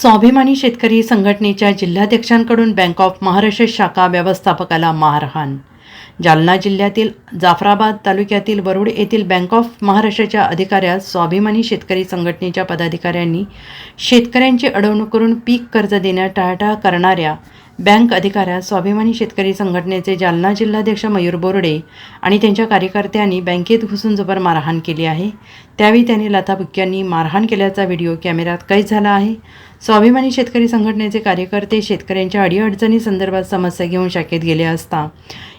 स्वाभिमानी शेतकरी संघटनेच्या जिल्हाध्यक्षांकडून बँक ऑफ महाराष्ट्र शाखा व्यवस्थापकाला मारहाण जालना जिल्ह्यातील जाफराबाद तालुक्यातील वरुड येथील बँक ऑफ महाराष्ट्राच्या अधिकाऱ्यास स्वाभिमानी शेतकरी संघटनेच्या पदाधिकाऱ्यांनी शेतकऱ्यांची अडवणूक करून पीक कर्ज देण्यात टाळाटाळ करणाऱ्या बँक अधिकाऱ्यास स्वाभिमानी शेतकरी संघटनेचे जालना जिल्हाध्यक्ष मयूर बोर्डे आणि त्यांच्या कार्यकर्त्यांनी बँकेत घुसून जबर मारहाण केली आहे. त्यावेळी त्यांनी लता बुक्क्यांनी मारहाण केल्याचा व्हिडिओ कॅमेऱ्यात कैद झाला आहे. स्वाभिमानी शेतकरी संघटनेचे कार्यकर्ते शेतकऱ्यांच्या अडीअडचणी संदर्भात समस्या घेऊन शाखेत गेले असता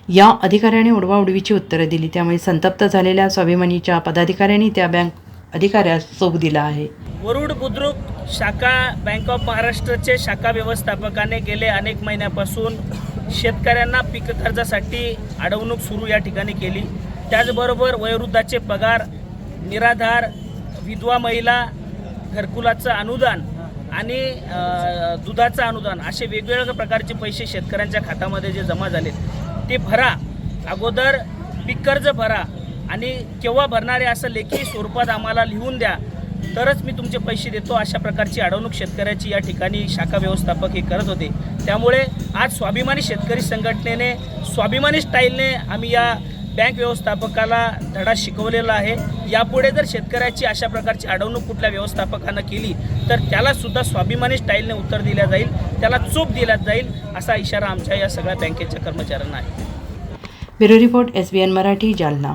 या अधिकाऱ्याने उडवाउडवीची उत्तरं दिली. त्यामुळे संतप्त झालेल्या स्वाभिमानीच्या पदाधिकाऱ्यांनी त्या बँक अधिकाऱ्यास चोप दिला आहे. वरुड बुद्रुक शाखा बँक ऑफ महाराष्ट्राचे शाखा व्यवस्थापकाने गेले अनेक महिन्यापासून शेतकऱ्यांना पीक कर्जासाठी अडवणूक सुरू या ठिकाणी केली. त्याचबरोबर वयोवृद्धाचे पगार निराधार विधवा महिला घरकुलाचं अनुदान आणि दुधाचं अनुदान असे वेगवेगळ्या प्रकारचे पैसे शेतकऱ्यांच्या खात्यामध्ये जे जमा झालेत ते भरा. अगोदर पीक कर्ज भरा. आणि केव्हा भरणारे असं लेखी स्वरूपात आम्हाला लिहून द्या. तरच मी तुमचे पैसे देतो अशा प्रकारची अडवणूक शेतकऱ्याची या ठिकाणी शाखा व्यवस्थापक हे करत होते. त्यामुळे आज स्वाभिमानी शेतकरी संघटनेने स्वाभिमानी स्टाईलने आम्ही या बँक व्यवस्थापकाला धडा शिकवलेला आहे. यापुढे जर शेतकऱ्याची अशा प्रकारची अडवणूक कुठल्या व्यवस्थापकानं केली तर त्यालासुद्धा स्वाभिमानी स्टाईलने उत्तर दिल्या जाईल. त्याला चूप दिला जाईल असा इशारा आमच्या या सगळ्या बँकेच्या कर्मचाऱ्यांना आहे. Bureau report S B N Marathi Jalna.